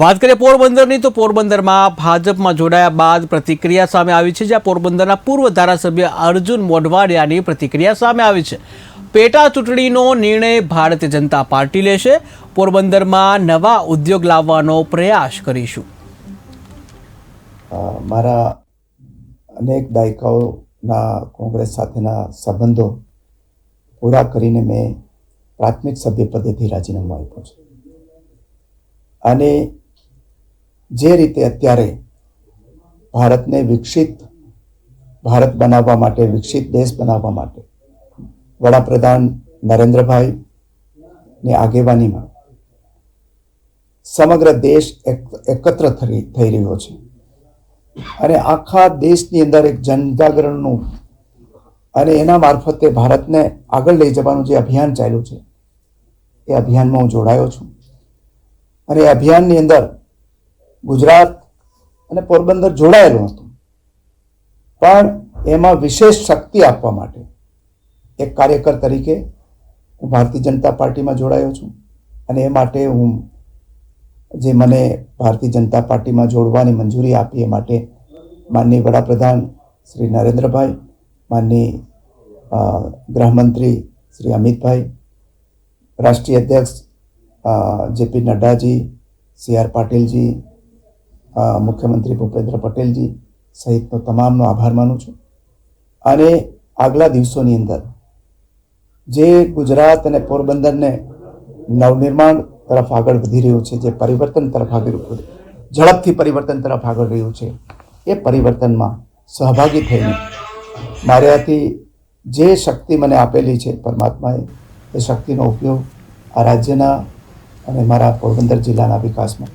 વાત કરીએ પોરબંદરની, તો પોરબંદરમાં ભાજપમાં જોડાયા બાદ પ્રતિક્રિયા સામે આવી છે, જ્યાં પોરબંદરના પૂર્વ ધારાસભ્ય અર્જુન મોઢવાડિયાની પ્રતિક્રિયા સામે આવી છે. પેટા ચૂંટણીનો નિર્ણય ભારતીય જનતા પાર્ટી લેશે. પોરબંદરમાં નવા ઉદ્યોગ લાવવાનો પ્રયાસ કરીશું. મારા અનેક દાયકાઓના કોંગ્રેસ સાથેના સંબંધો પૂરા કરીને મેં પ્રાથમિક સભ્ય પદેથી રાજીનામું આપ્યું છે. અને જે રીતે અત્યારે ભારતને વિકસિત, ભારત બનાવવા માટે, વિકસિત દેશ બનાવવા માટે વડાપ્રધાન નરેન્દ્રભાઈ ની આગેવાનીમાં સમગ્ર દેશ એક- એકત્ર થઈ રહ્યો છે. અને આખા દેશની અંદર એક જનજાગરણનું અને એના મારફતે ભારતને આગળ લઈ જવાનું જે અભિયાન ચાલ્યું છે, એ અભિયાનમાં હું જોડાયો છું. અને એ અભિયાનની અંદર ગુજરાત અને પોરબંદર જોડાયેલું હતું. પણ એમાં વિશેષ શક્તિ આપવા માટે એક કાર્યકર તરીકે હું ભારતીય જનતા પાર્ટીમાં જોડાયો છું અને એ માટે હું જે મને ભારતીય જનતા પાર્ટીમાં જોડવાની મંજૂરી આપી એ માટે માનનીય વડાપ્રધાન શ્રી નરેન્દ્રભાઈ, માનનીય ગૃહમંત્રી શ્રી અમિતભાઈ, રાષ્ટ્રીય અધ્યક્ષ JP Naddaji, C R Patilji મુખ્યમંત્રી ભૂપેન્દ્ર પટેલજી સહિતનો તમામનો આભાર માનું છું. અને આગલા દિવસોની અંદર જે ગુજરાત અને પોરબંદરને નવનિર્માણ તરફ આગળ વધી રહ્યું છે, જે પરિવર્તન તરફ આગળ ઝડપથી પરિવર્તન તરફ આગળ રહ્યું છે, એ પરિવર્તનમાં સહભાગી થઈને મારાથી જે શક્તિ મને આપેલી છે પરમાત્માએ, એ શક્તિનો ઉપયોગ આ રાજ્યના અને મારા પોરબંદર જિલ્લાના વિકાસમાં